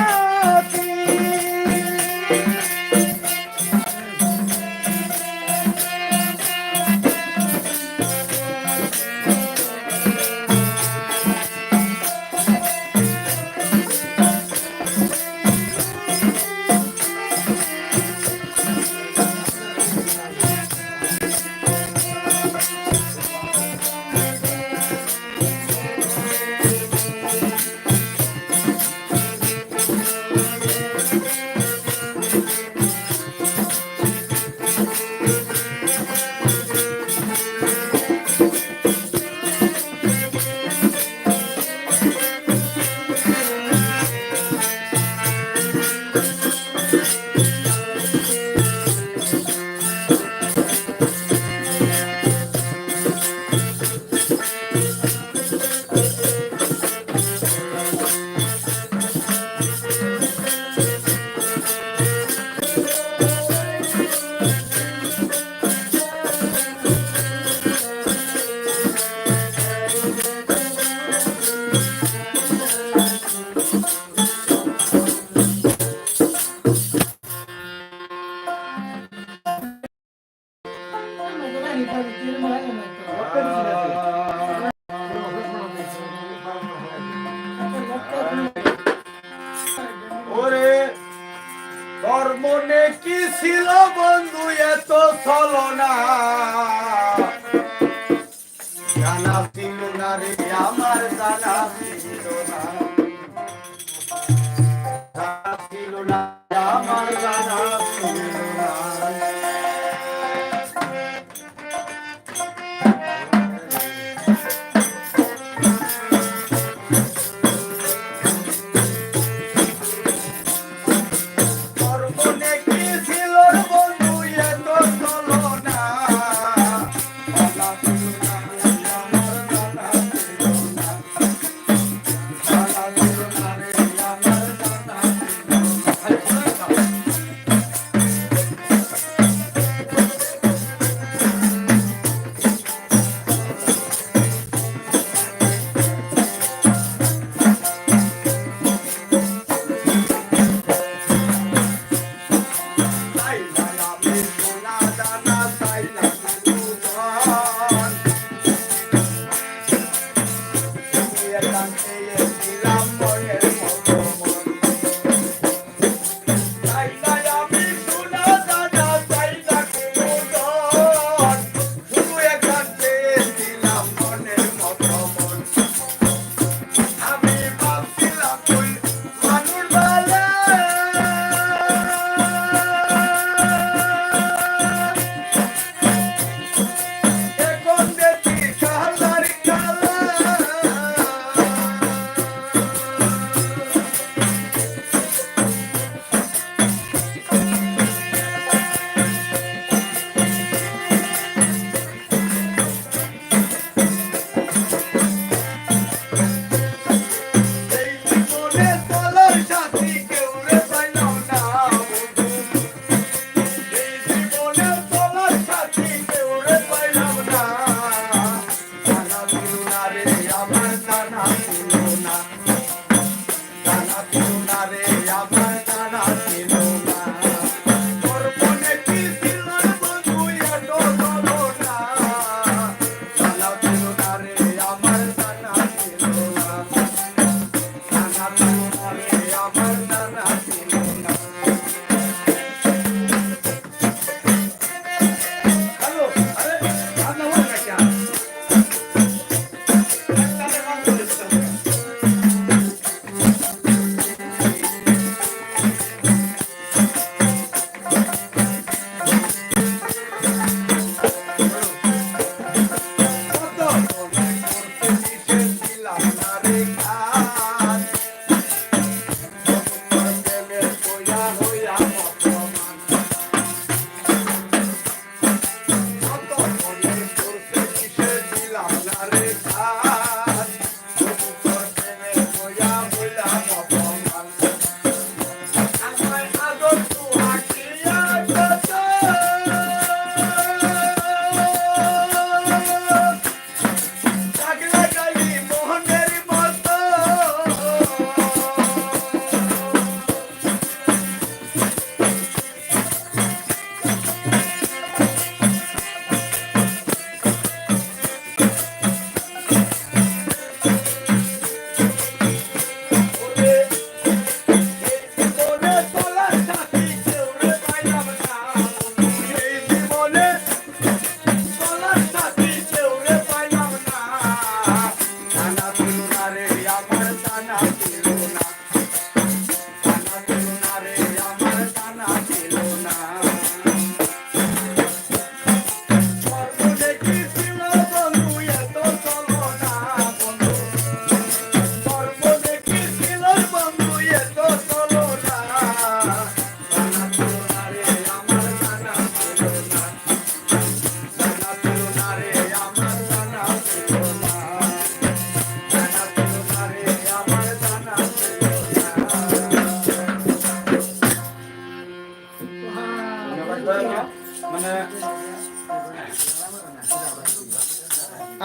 তোর মনে কি ছিল বন্ধু এত ছলনা? জানা ছিল না রে আমার জানা। জানা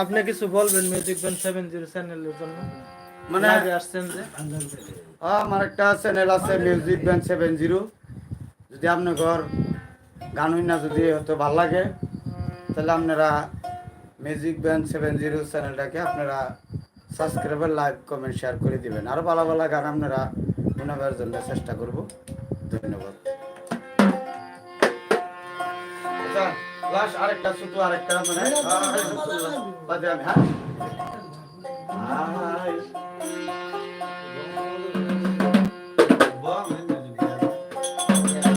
আপনি কিছু বলবেন মিউজিক ব্যান্ড সেভেন জিরো চ্যানেলের জন্য? মানে আসছেন যে? আমার একটা চ্যানেল আছে মিউজিক ব্যান্ড সেভেন জিরো যদি আপনার ঘর গান না যদি হয়তো ভালো লাগে তাহলে আপনারা মিউজিক ব্যান্ড সেভেন জিরো চ্যানেলটাকে আপনারা সাবস্ক্রাইবার লাইক কমেন্ট শেয়ার করে দিবেন। আরও ভালো ভালো গান আপনারা শোনাবার জন্য চেষ্টা করব। ধন্যবাদ। আচ্ছা আরেকটা শুধু আরেকটা মানে বাজে আমি হ্যাঁ?